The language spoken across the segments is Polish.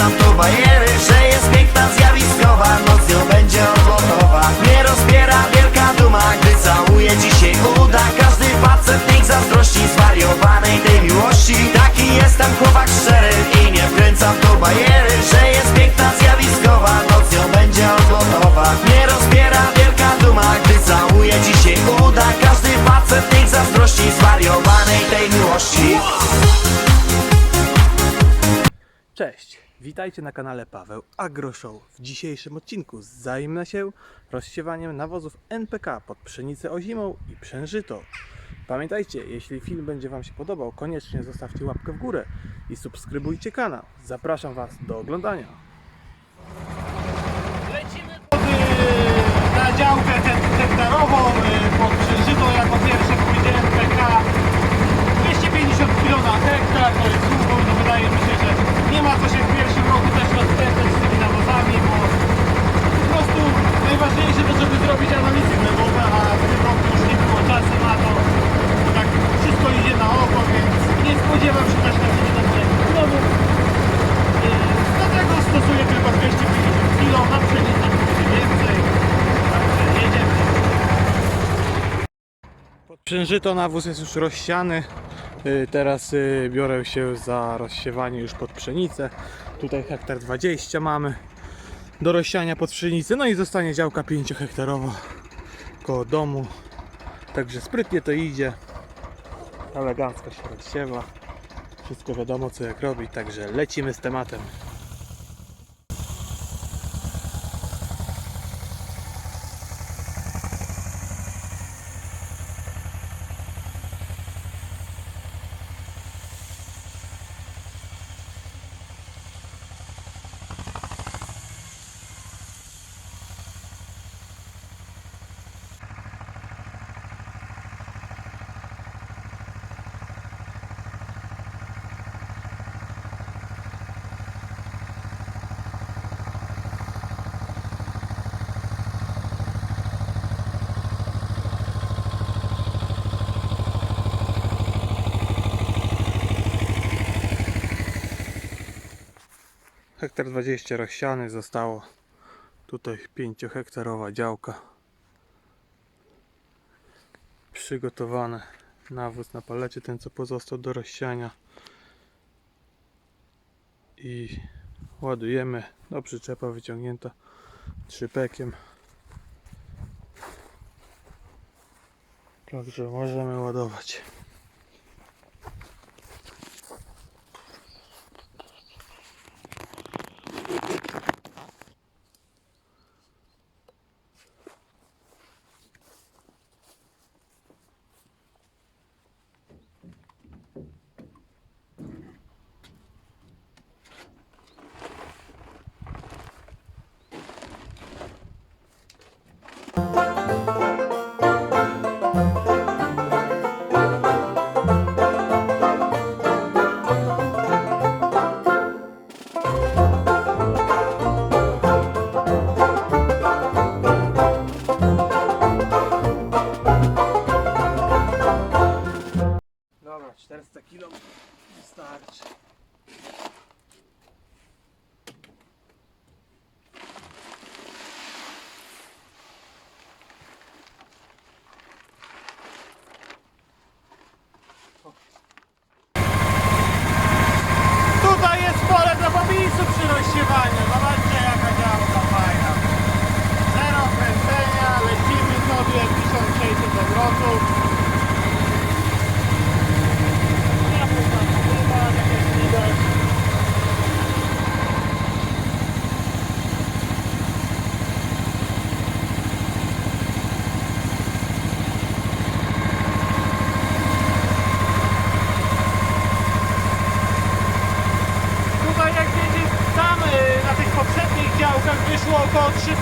wkręcam to bajery Że jest piękna, zjawiskowa Noc ją będzie odlotowa. Nie rozbiera wielka duma Gdy całuje się uda. Każdy facet niech zazdrości Zwariowanej tej miłości. Taki jestem chłopak szczery I nie wkręcam to bajery Że jest piękna, zjawiskowa Noc ją będzie odlotowa. Nie rozbiera wielka duma Gdy całuje się uda. Każdy facet niech zazdrości Zwariowanej tej miłości witajcie na kanale Paweł AgroShow. W dzisiejszym odcinku zajmę się rozsiewaniem nawozów NPK pod pszenicę ozimą i przężyto. Pamiętajcie, jeśli film będzie Wam się podobał, koniecznie zostawcie łapkę w górę i subskrybujcie kanał. Zapraszam Was do oglądania. Lecimy na działkę hek- hektarową y, pod Przężytą jako pierwsze pójdzie NPK 250 kg na hektar, to jest długo, no wydaje mi się, że nie ma co się w pierwszym roku też rozpędzać z tymi nawozami, bo po prostu najważniejsze to, żeby zrobić analizy glebowe, a w tym roku już nie było czasu na to, bo tak wszystko idzie na oko, więc nie spodziewam się też na nie na znowu. Dlatego stosuję tylko 250 kg, na pszenicę będzie więcej. Także jedziemy. Pod przężyto nawóz jest już rozsiany. Y, Teraz y, biorę się za rozsiewanie już pod pszenicę. Tutaj hektar 20 mamy do rozsiania pod pszenicę. No i zostanie działka 5 hektarowa koło domu. Także sprytnie to idzie. Elegancko się rozsiewa. Wszystko wiadomo co jak robić, także lecimy z tematem. Hektar 20 rozsiany zostało. Tutaj 5 hektarowa działka. Przygotowane. Nawóz na palecie, ten co pozostał do rozsiania. I ładujemy do przyczepa wyciągnięta trzypekiem. Także możemy ładować.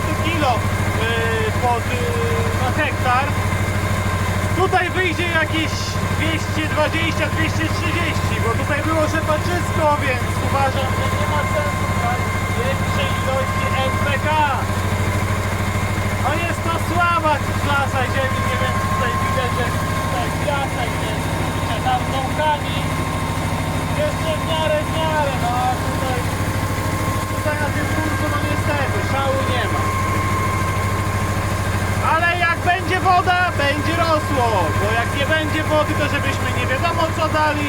300 kg pod, y, na hektar. Tutaj wyjdzie jakieś 220-230, bo tutaj było rzepaczysko, więc uważam, że nie ma sensu brać większej ilości NPK. No jest to słaba klasa ziemi, nie wiem czy tutaj widać, że tutaj klasa jest tam tą kami. Jeszcze w miarę, w miarę, no a tutaj będzie wody, to żebyśmy nie wiadomo co dali.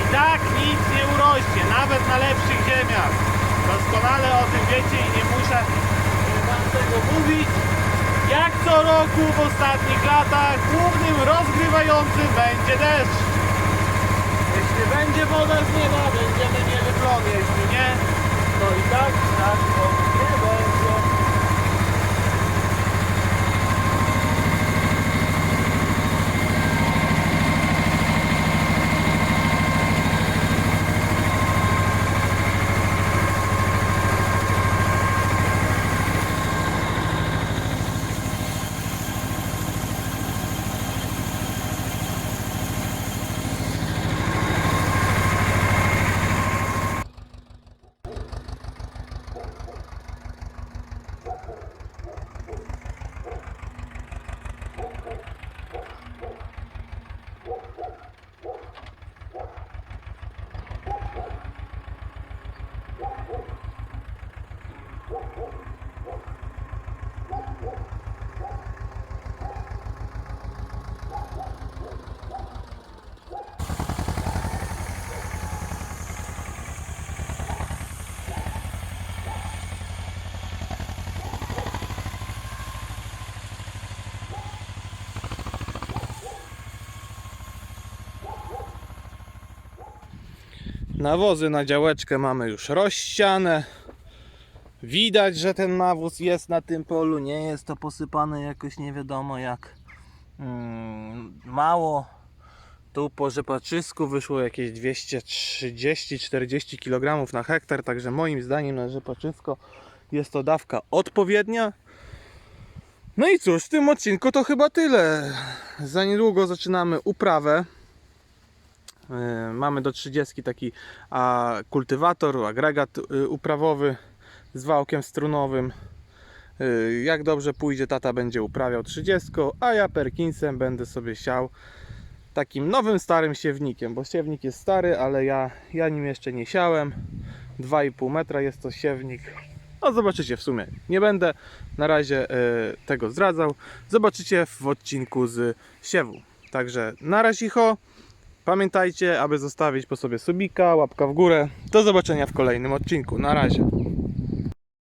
I tak nic nie urośnie, nawet na lepszych ziemiach. Doskonale o tym wiecie i nie muszę wam tego mówić. Jak co roku w ostatnich latach głównym rozgrywającym będzie deszcz. Jeśli będzie woda z nieba, będziemy mieli plon. Jeśli nie, to i tak to nie będzie. Nawozy na działeczkę mamy już rozsiane. Widać, że ten nawóz jest na tym polu. Nie jest to posypane jakoś nie wiadomo jak mm, mało. Tu po rzepaczysku wyszło jakieś 230-40 kg na hektar, także moim zdaniem na rzepaczysko jest to dawka odpowiednia. No i cóż, w tym odcinku to chyba tyle. Za niedługo zaczynamy uprawę. E, Mamy do 30 taki a, kultywator, agregat y, uprawowy z wałkiem strunowym. Y, Jak dobrze pójdzie, tata będzie uprawiał 30, a ja Perkinsem będę sobie siał takim nowym, starym siewnikiem, bo siewnik jest stary, ale ja, ja nim jeszcze nie siałem. 2,5 metra jest to siewnik. No zobaczycie w sumie. Nie będę na razie e, tego zdradzał. Zobaczycie w odcinku z siewu. Także na razie ho. Pamiętajcie, aby zostawić po sobie subika, łapka w górę. Do zobaczenia w kolejnym odcinku. Na razie.